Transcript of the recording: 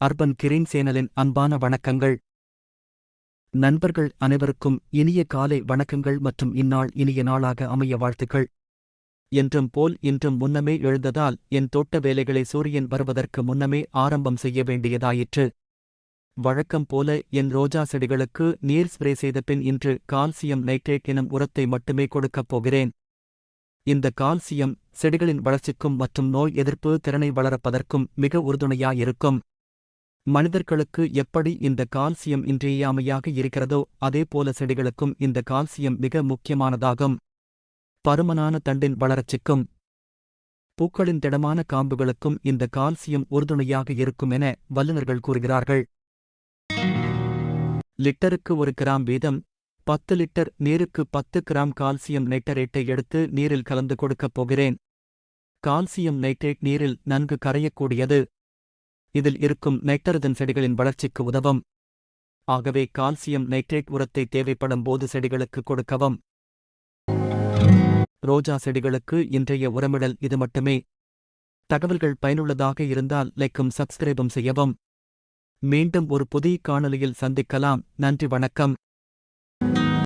Urban green சேனலின் அன்பான வணக்கங்கள். நண்பர்கள் அனைவருக்கும் இனிய காலை வணக்கங்கள் மற்றும் இந்நாள் இனிய நாளாக அமைய வாழ்த்துக்கள். என்றும் போல் இன்றும் முன்னமே எழுந்ததால் என் தோட்ட வேலைகளை சூரியன் வருவதற்கு முன்னமே ஆரம்பம் செய்ய வேண்டியதாயிற்று. வழக்கம் போல என் ரோஜா செடிகளுக்கு நீர் ஸ்ப்ரே செய்த பின் இன்று கால்சியம் நைட்ரேட் எனும் உரத்தை மட்டுமே கொடுக்கப் போகிறேன். இந்த கால்சியம் செடிகளின் வளர்ச்சிக்கும் மற்றும் நோய் எதிர்ப்பு திறனை வளரப்பதற்கும் மிக உறுதுணையாயிருக்கும். மனிதர்களுக்கு எப்படி இந்த கால்சியம் இன்றியமையாக இருக்கிறதோ அதேபோல செடிகளுக்கும் இந்த கால்சியம் மிக முக்கியமானதாகும். பருமனான தண்டின் வளர்ச்சிக்கும் பூக்களின் திடமான காம்புகளுக்கும் இந்த கால்சியம் உறுதுணையாக இருக்கும் என வல்லுநர்கள் கூறுகிறார்கள். லிட்டருக்கு ஒரு கிராம் வீதம் பத்து லிட்டர் நீருக்கு பத்து கிராம் கால்சியம் நைட்டரேட்டை எடுத்து நீரில் கலந்து கொடுக்கப் போகிறேன். கால்சியம் நைட்ரேட் நீரில் நன்கு கரையக்கூடியது. இதில் இருக்கும் நைட்ரஜன் செடிகளின் வளர்ச்சிக்கு உதவும். ஆகவே கால்சியம் நைட்ரேட் உரத்தை தேவைப்படும் போது செடிகளுக்கு கொடுக்கவும். ரோஜா செடிகளுக்கு இன்றைய உரமிடல் இது மட்டுமே. தகவல்கள் பயனுள்ளதாக இருந்தால் லைக்கும் சப்ஸ்கிரைபும் செய்யவும். மீண்டும் ஒரு புதிய காணொலியில் சந்திக்கலாம். நன்றி வணக்கம்.